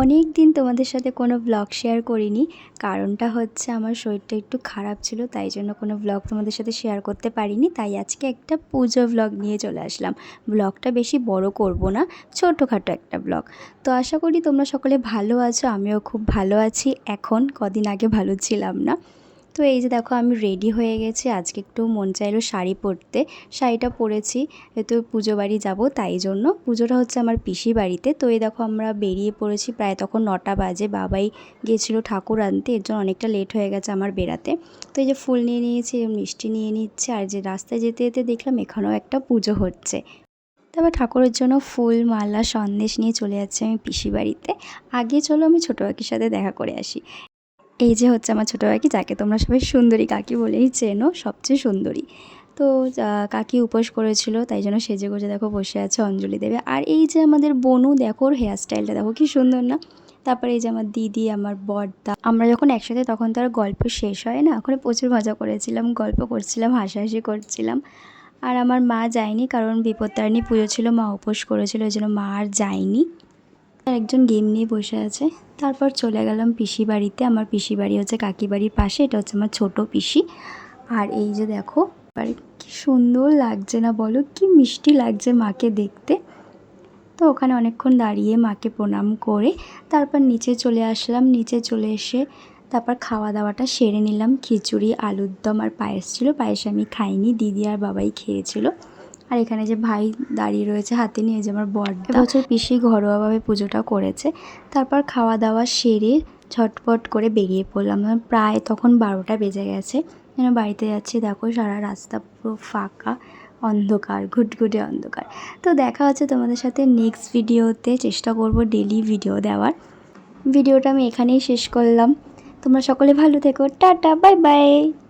অনেক দিন তোমাদের সাথে কোনো ব্লগ শেয়ার করিনি। কারণটা হচ্ছে আমার শরীরটা একটু খারাপ ছিল, তাই জন্য কোনো ব্লগ তোমাদের সাথে শেয়ার করতে পারিনি। তাই আজকে একটা পুজো ব্লগ নিয়ে চলে আসলাম। ব্লগটা বেশি বড় করব না, ছোটোখাটো একটা ব্লগ তো আশা করি তোমরা সকলে ভালো আছো, আমিও খুব ভালো আছি। এখন কদিন আগে ভালো ছিলাম না। তো এই যে দেখো আমি রেডি হয়ে গেছি। আজকে একটু মন চাইলো শাড়ি পরতে। শাড়িটা পরেছি যেহেতু পুজো বাড়ি যাব তাই জন্য। পুজোটা হচ্ছে আমার পিসি বাড়িতে। তো এই দেখো আমরা বেরিয়ে পড়েছি প্রায় তখন নটা বাজে। বাবাই গিয়েছিল ঠাকুর আনতে, এর জন্য অনেকটা লেট হয়ে গেছে আমার বেড়াতে। তো এই যে ফুল নিয়ে নিয়েছি মিষ্টি নিয়ে নিচ্ছে, আর যে রাস্তায় যেতে যেতে দেখলাম এখানেও একটা পুজো হচ্ছে। তারপর ঠাকুরের জন্য ফুল, মালা, সন্দেশ নিয়ে চলে যাচ্ছি আমি পিসি বাড়িতে। আগে চলো আমি ছোটো কাকির সাথে দেখা করে আসি। এই যে হচ্ছে আমার ছোটো কাকি, যাকে তোমরা সবাই সুন্দরী কাকি বলেই চেনো, সবচেয়ে সুন্দরী। তো কাকি উপোস করেছিল, তাই জন্য সেজে গুজে দেখো বসে আছে অঞ্জলি দেবে। আর এই যে আমাদের বনু, দেখো ওর হেয়ার স্টাইলটা দেখো কি সুন্দর না? তারপরে এই যে আমার দিদি, আমার বড়দা আমরা যখন একসাথে, তখন তো আর গল্প শেষ হয় না। ওখানে প্রচুর মজা করেছিলাম, গল্প করছিলাম, হাসাহাসি করছিলাম। আর আমার মা যায়নি, কারণ বিপত্তারিণী পুজো ছিল, মা উপোস করেছিল, ওই জন্য মা আর যায়নি। আর একজন গেম নিয়ে বসে আছে। তারপর চলে গেলাম পিসি বাড়িতে। আমার পিসি বাড়ি হচ্ছে কাকি বাড়ির পাশে। এটা হচ্ছে আমার ছোট পিসি। আর এই যে দেখো, আর কি সুন্দর লাগছে না বলো? কি মিষ্টি লাগছে মাকে দেখতে। তো ওখানে অনেকক্ষণ দাঁড়িয়ে মাকে প্রণাম করে তারপর নিচে চলে আসলাম। নিচে চলে এসে তারপর খাওয়া দাওয়াটা সেরে নিলাম। খিচুড়ি আলুর দম আর পায়েস ছিল। পায়েস আমি খাইনি, দিদি আর বাবাই খেয়েছিল। আর এখানে যে ভাই দাঁড়িয়ে রয়েছে হাতে নিয়ে যে আমার বড়দা বছর পিসি ঘরোয়াভাবে পুজোটা করেছে। তারপর খাওয়া দাওয়া সেরে ছটপট করে বেরিয়ে পড়লাম। আমার প্রায় তখন বারোটা বেজে গেছে। যেন বাড়িতে যাচ্ছি, দেখো সারা রাস্তা পুরো ফাঁকা, অন্ধকার, ঘুটঘুটে অন্ধকার। তো দেখা হচ্ছে তোমাদের সাথে নেক্সট ভিডিওতে চেষ্টা করব ডেলি ভিডিও দেওয়ার। ভিডিওটা আমি এখানেই শেষ করলাম। তোমরা সকলে ভালো থেকো। Tata bye bye